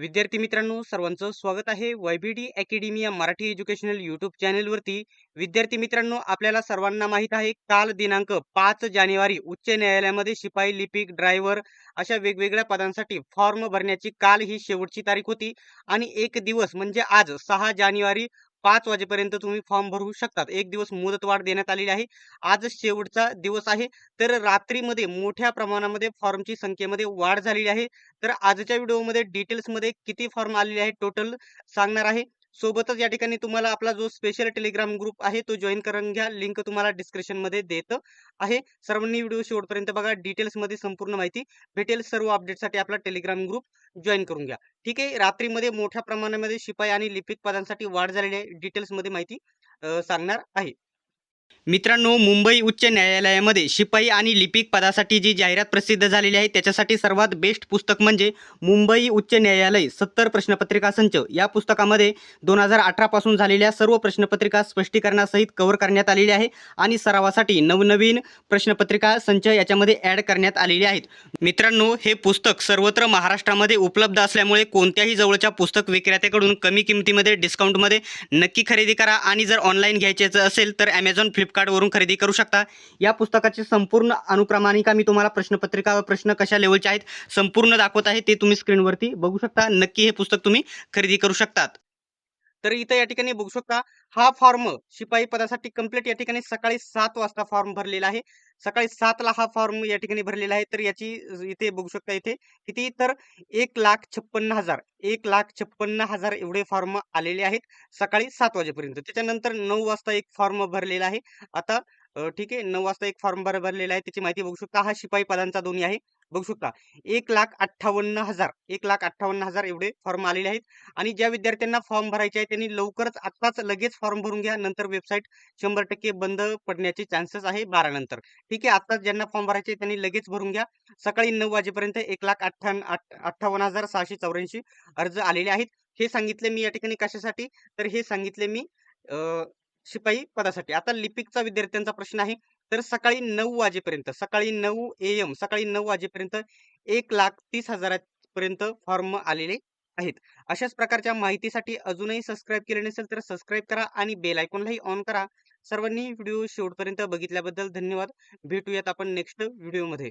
विद्यार्थी मित्रांनो सर्वांचं स्वागत आहे वायबीडी अकॅडमी या मराठी एज्युकेशनल युट्यूब चॅनेलवरती. विद्यार्थी मित्रांनो आपल्याला सर्वांना माहीत आहे काल दिनांक पाच जानेवारी उच्च न्यायालयामध्ये शिपाई लिपिक ड्रायव्हर अशा वेगवेगळ्या पदांसाठी फॉर्म भरण्याची काल ही शेवटची तारीख होती. आणि एक दिवस म्हणजे आज सहा जानेवारी पाच वाजेपर्यंत तुम्ही फॉर्म भरू शकतात. एक दिवस मुदतवाढ देण्यात आलेली आहे. आज शेवटचा दिवस आहे. तर रात्रीमध्ये मोठ्या प्रमाणामध्ये फॉर्मची संख्येमध्ये वाढ झालेली आहे. तर आजच्या व्हिडिओमध्ये डिटेल्समध्ये किती फॉर्म आलेले आहे टोटल सांगणार आहे. सोबतच या ठिकाणी तुम्हाला आपला जो स्पेशल टेलिग्राम ग्रुप आहे तो जॉईन करून घ्या. लिंक तुम्हाला डिस्क्रिप्शनमध्ये देत आहे. सर्वांनी व्हिडिओ शेवटपर्यंत बघा. डिटेल्समध्ये संपूर्ण माहिती भेटेल. सर्व अपडेटसाठी आपला टेलिग्राम ग्रुप जॉईन करून घ्या. ठीक आहे? रात्रीमध्ये मोठ्या प्रमाणामध्ये शिपाई आणि लिपिक पदांसाठी वाढ झालेली आहे. डिटेल्समध्ये माहिती सांगणार आहे. मित्रांनो मुंबई उच्च न्यायालयामध्ये शिपाई आणि लिपिक पदासाठी जी जाहिरात प्रसिद्ध झालेली आहे त्याच्यासाठी सर्वात बेस्ट पुस्तक म्हणजे मुंबई उच्च न्यायालय सत्तर प्रश्नपत्रिका संच. या पुस्तकामध्ये दोन हजार अठरापासून झालेल्या सर्व प्रश्नपत्रिका स्पष्टीकरणासहित कव्हर करण्यात आलेली आहे आणि सरावासाठी नवनवीन प्रश्नपत्रिका संच याच्यामध्ये ॲड करण्यात आलेले आहेत. मित्रांनो हे पुस्तक सर्वत्र महाराष्ट्रामध्ये उपलब्ध असल्यामुळे कोणत्याही जवळच्या पुस्तक विक्रेत्याकडून कमी किमतीमध्ये डिस्काउंटमध्ये नक्की खरेदी करा आणि जर ऑनलाईन घ्यायचे असेल तर ॲमेझॉन फ्लिप फ्लिपकार्टवरून खरेदी करू शकता. या पुस्तकाची संपूर्ण अनुक्रमानिका मी तुम्हाला प्रश्नपत्रिका व प्रश्न कशा लेवलचे आहेत संपूर्ण दाखवत आहे ते तुम्ही स्क्रीनवरती बघू शकता. नक्की हे पुस्तक तुम्ही खरेदी करू शकतात. तर इथं या ठिकाणी बघू शकता हा फॉर्म शिपाई पदासाठी कंप्लीट या ठिकाणी सकाळी सात वाजता फॉर्म भरलेला आहे. सकाळी सातला हा फॉर्म या ठिकाणी भरलेला आहे. तर याची इथे बघू शकता इथे किती? तर एक लाख छप्पन्न हजार एक लाख छप्पन्न हजार एवढे फॉर्म आलेले आहेत सकाळी सात वाजेपर्यंत. त्याच्यानंतर नऊ वाजता एक फॉर्म भरलेला आहे. आता ठीक आहे. नऊ वाजता एक फॉर्म भर भरलेला आहे. त्याची माहिती बघू शकता. हा शिपाई पदांचा दोन्ही आहे. बघू शकता. एक लाख अठ्ठावन्न हजार एक लाख अठ्ठावन्न हजार एवढे फॉर्म आलेले आहेत. आणि ज्या विद्यार्थ्यांना फॉर्म भरायचे आहे त्यांनी लवकरच आत्ताच लगेच फॉर्म भरून घ्या. नंतर वेबसाईट शंभर टक्के बंद पडण्याचे चान्सेस आहे बारा नंतर. ठीक आहे. आत्ताच ज्यांना फॉर्म भरायचे आहे त्यांनी लगेच भरून घ्या. सकाळी नऊ वाजेपर्यंत एक लाख अठ्ठावन्न अठ्ठावन्न हजार सहाशे चौऱ्याऐंशी अर्ज आलेले आहेत. हे सांगितले मी या ठिकाणी कशासाठी? तर हे सांगितले मी शिपाई पदासाठी. आता लिपिकचा विद्यार्थ्यांचा प्रश्न आहे. तर सकाळी नऊ वाजेपर्यंत सकाळी नऊ ए एम सकाळी नऊ वाजेपर्यंत एक लाख तीस हजारापर्यंत फॉर्म आलेले आहेत. अशाच प्रकारच्या माहितीसाठी अजूनही सबस्क्राईब केले नसेल तर सबस्क्राईब करा आणि बेल आयकॉनलाही ऑन करा. सर्वांनी व्हिडिओ शेवटपर्यंत बघितल्याबद्दल धन्यवाद. भेटूयात आपण नेक्स्ट व्हिडिओमध्ये.